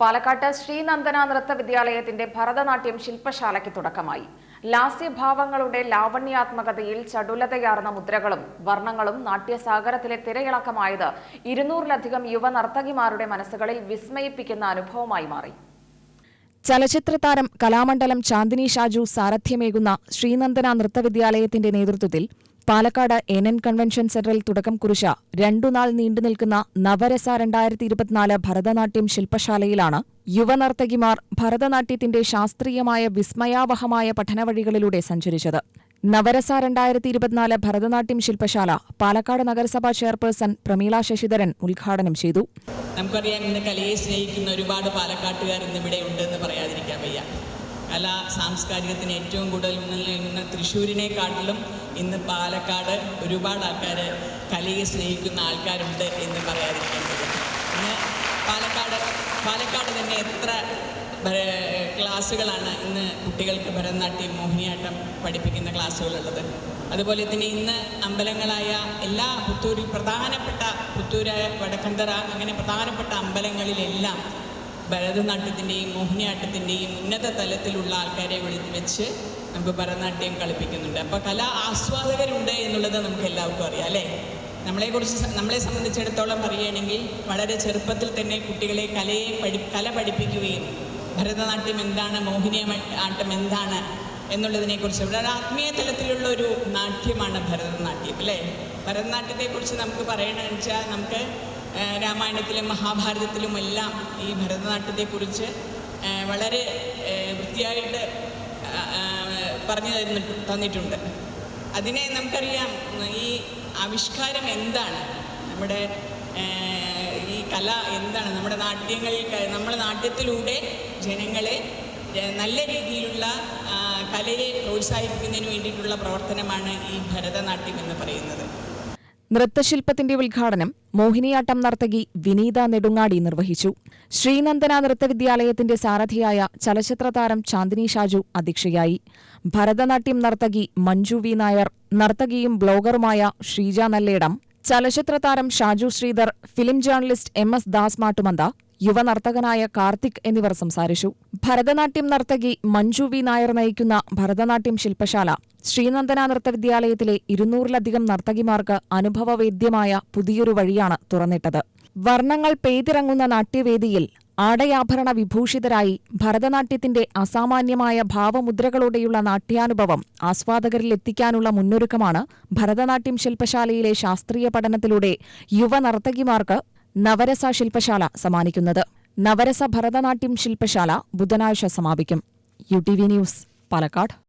പാലക്കാട്ട് ശ്രീനന്ദന നൃത്ത വിദ്യാലയത്തിന്റെ ഭരതനാട്യം ശില്പശാലയ്ക്ക് തുടക്കമായി. ലാസ്യഭാവങ്ങളുടെ ലാവണ്യാത്മകതയിൽ ചടുലതയാർന്ന മുദ്രകളും വർണങ്ങളും നാട്യസാഗരത്തിലെ തിരയിളക്കമായത് ഇരുന്നൂറിലധികം യുവ നർത്തകിമാരുടെ മനസ്സുകളിൽ വിസ്മയിപ്പിക്കുന്ന അനുഭവമായി മാറി. ചലച്ചിത്ര താരം കലാമണ്ഡലം ചാന്ദിനി ഷാജു സാരഥ്യമേകുന്ന ശ്രീനന്ദന നൃത്തവിദ്യാലയത്തിന്റെ നേതൃത്വത്തിൽ പാലക്കാട് എൻ എൻ കൺവെൻഷൻ സെന്ററിൽ തുടക്കം കുറിച്ച രണ്ടുനാൾ നീണ്ടുനിൽക്കുന്ന നവരസ രണ്ടായിരത്തി ഇരുപത്തിനാല് ഭരതനാട്യം ശില്പശാലയിലാണ് യുവനർത്തകിമാർ ഭരതനാട്യത്തിന്റെ ശാസ്ത്രീയമായ വിസ്മയാവഹമായ പഠനവഴികളിലൂടെ സഞ്ചരിച്ചത്. നവരസ രണ്ടായിരത്തി ഇരുപത്തിനാല് ഭരതനാട്യം ശില്പശാല പാലക്കാട് നഗരസഭാ ചെയർപേഴ്സൺ പ്രമീള ശശിധരൻ ഉദ്ഘാടനം ചെയ്തു. നമുക്കറിയാം ഇന്ന് കലയെ സ്നേഹിക്കുന്ന ഒരുപാട് പാലക്കാട്ടുകാർ ഇന്നിവിടെ ഉണ്ടെന്ന് പറയാതിരിക്കാൻ വയ്യ. കല സാംസ്കാരികത്തിന് ഏറ്റവും കൂടുതൽ മുന്നിൽ തൃശ്ശൂരിനെക്കാട്ടിലും ഇന്ന് പാലക്കാട് ഒരുപാട് ആൾക്കാർ കലയെ സ്നേഹിക്കുന്ന ആൾക്കാരുണ്ട് എന്ന് പറയാതിരിക്കേണ്ടത്. ഇന്ന് പാലക്കാട് പാലക്കാട് തന്നെ എത്ര ക്ലാസ്സുകളാണ് ഇന്ന് കുട്ടികൾക്ക് ഭരതനാട്യം മോഹിനിയാട്ടം പഠിപ്പിക്കുന്ന ക്ലാസ്സുകളുള്ളത്. അതുപോലെ തന്നെ ഇന്ന് അമ്പലങ്ങളായ എല്ലാ പുത്തൂരിൽ പ്രധാനപ്പെട്ട പുത്തൂരായ വടക്കന്തറ അങ്ങനെ പ്രധാനപ്പെട്ട അമ്പലങ്ങളിലെല്ലാം ഭരതനാട്യത്തിന്റെയും മോഹിനിയാട്ടത്തിന്റെയും ഉന്നത തലത്തിലുള്ള ആൾക്കാരെ വെച്ച് നമുക്ക് ഭരതനാട്യം കളിപ്പിക്കുന്നുണ്ട്. അപ്പോൾ കല ആസ്വാദകരുണ്ട് എന്നുള്ളത് നമുക്ക് എല്ലാവർക്കും അറിയാം അല്ലേ? നമ്മളെക്കുറിച്ച് നമ്മളെ സംബന്ധിച്ചിടത്തോളം പറയുകയാണെങ്കിൽ വളരെ ചെറുപ്പത്തിൽ തന്നെ കുട്ടികളെ കലയെ പഠി കല പഠിപ്പിക്കുകയും ഭരതനാട്യം എന്താണ് മോഹിനിയാട്ടം എന്താണ് എന്നുള്ളതിനെക്കുറിച്ച് വളരെ ആത്മീയ തലത്തിലുള്ള ഒരു നാട്യമാണ് ഭരതനാട്യം അല്ലേ? ഭരതനാട്യത്തെക്കുറിച്ച് നമുക്ക് പറയണമെന്ന് വെച്ചാൽ നമുക്ക് രാമായണത്തിലും മഹാഭാരതത്തിലും എല്ലാം ഈ ഭരതനാട്യത്തെക്കുറിച്ച് വളരെ വൃത്തിയായിട്ട് പറഞ്ഞു തരുന്നു തന്നിട്ടുണ്ട്. അതിനെ നമുക്കറിയാം ഈ ആവിഷ്കാരം എന്താണ്? നമ്മുടെ ഈ കല എന്താണ്? നമ്മുടെ നാട്യങ്ങളിൽ നമ്മുടെ നാട്യത്തിലൂടെ ജനങ്ങളെ നല്ല രീതിയിലുള്ള കലയെ പ്രോത്സാഹിപ്പിക്കുന്നതിന് വേണ്ടിയിട്ടുള്ള പ്രവർത്തനമാണ് ഈ ഭരതനാട്യം എന്ന് പറയുന്നത്. നൃത്തശില്പത്തിന്റെ ഉദ്ഘാടനം മോഹിനിയാട്ടം നർത്തകി വിനീത നെടുങ്ങാടി നിർവഹിച്ചു. ശ്രീനന്ദന നൃത്തവിദ്യാലയത്തിന്റെ സാരഥിയായ ചലച്ചിത്ര താരം ചാന്ദിനി ഷാജു അധ്യക്ഷയായി. ഭരതനാട്യം നർത്തകി മഞ്ജു വി നായർ നർത്തകിയും ബ്ലോഗറുമായ ഷീജ നല്ലേടം ചലച്ചിത്ര താരം Shaju Sreedhar film journalist M S Das Mattumantha യുവനർത്തകനായ Karthik എന്നിവർ സംസാരിച്ചു. ഭരതനാട്യം നർത്തകി മഞ്ജു വി നായർ നയിക്കുന്ന ഭരതനാട്യം ശില്പശാല ശ്രീനന്ദന നൃത്തവിദ്യാലയത്തിലെ ഇരുന്നൂറിലധികം നർത്തകിമാർക്ക് അനുഭവവേദ്യമായ പുതിയൊരു വഴിയാണ് തുറന്നിട്ടത്. വർണങ്ങൾ പെയ്തിറങ്ങുന്ന നാട്യവേദിയിൽ ആടയാഭരണ വിഭൂഷിതരായി ഭരതനാട്യത്തിന്റെ അസാമാന്യമായ ഭാവമുദ്രകളോടെയുള്ള നാട്യാനുഭവം ആസ്വാദകരിൽ എത്തിക്കാനുള്ള മുന്നൊരുക്കമാണ് ഭരതനാട്യം ശില്പശാലയിലെ ശാസ്ത്രീയ പഠനത്തിലൂടെ യുവനർത്തകിമാർക്ക് നവരസ ശില്പശാല സമ്മാനിക്കുന്നത്. നവരസ ഭരതനാട്യം ശില്പശാല ബുധനാഴ്ച സമാപിക്കും. U T V news Palakkad.